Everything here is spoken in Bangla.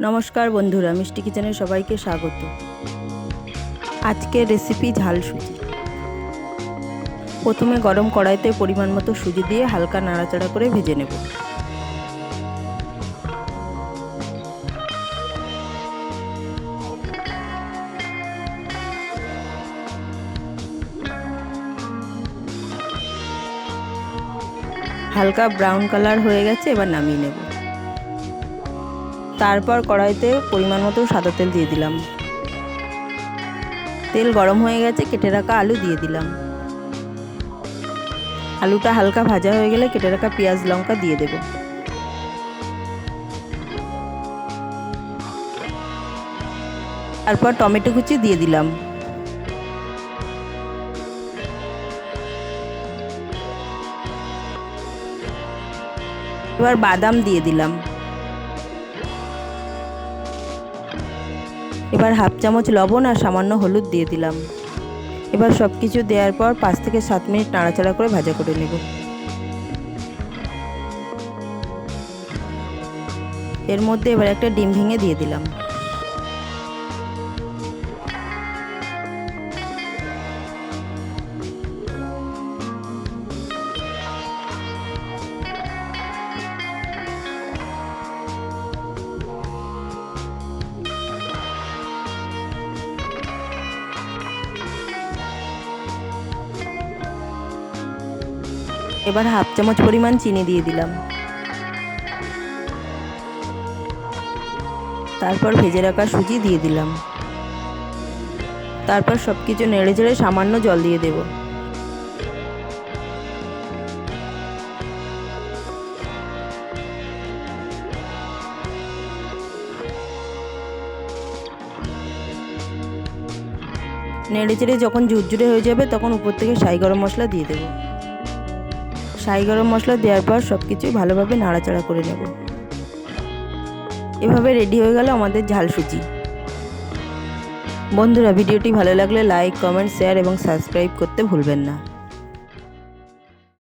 নমস্কার বন্ধুরা, মিষ্টি কিচেনে সবাইকে স্বাগত। আজকের রেসিপি ঝাল সুজি। প্রথমে গরম কড়াইতে পরিমাণ মতো সুজি দিয়ে হালকা নাড়াচাড়া করে ভেজে নেব। হালকা ব্রাউন কালার হয়ে গেছে, এবার নামিয়ে নেব। তারপর কড়াইতে পরিমাণ মতো সাদা তেল দিয়ে দিলাম। তেল গরম হয়ে গেছে, কেটে রাখা আলু দিয়ে দিলাম। আলুটা হালকা ভাজা হয়ে গেলে কেটে রাখা পেঁয়াজ, লঙ্কা দিয়ে দেব। তারপর টমেটো কুচি দিয়ে দিলাম। এবার বাদাম দিয়ে দিলাম। এবার হাফ চামচ লবণ আর সামান্য হলুদ দিয়ে দিলাম। এবার সব কিছু দেওয়ার পর পাঁচ থেকে সাত মিনিট নাড়াচাড়া করে ভাজা করে নেব। এর মধ্যে এবার একটা ডিম ভেঙে দিয়ে দিলাম। এবার হাফ চামচ পরিমাণ চিনি দিয়ে দিলাম। তারপর ভেজে রাখা সুজি দিয়ে দিলাম। তারপর সব কিছু নেড়ে চেড়ে সামান্য জল দিয়ে দেব। নেড়ে চেড়ে যখন ঝুরঝুরে হয়ে যাবে, তখন উপর থেকে সাই গরম মশলা দিয়ে দেবো। সাই গরম মশলা দেওয়ার পর সব কিছু ভালোভাবে নাড়াচাড়া করে নেব। এভাবে রেডি হয়ে গেল আমাদের ঝাল সুজি। বন্ধুরা, ভিডিওটি ভালো লাগলে লাইক কমেন্ট শেয়ার এবং সাবস্ক্রাইব করতে ভুলবেন না।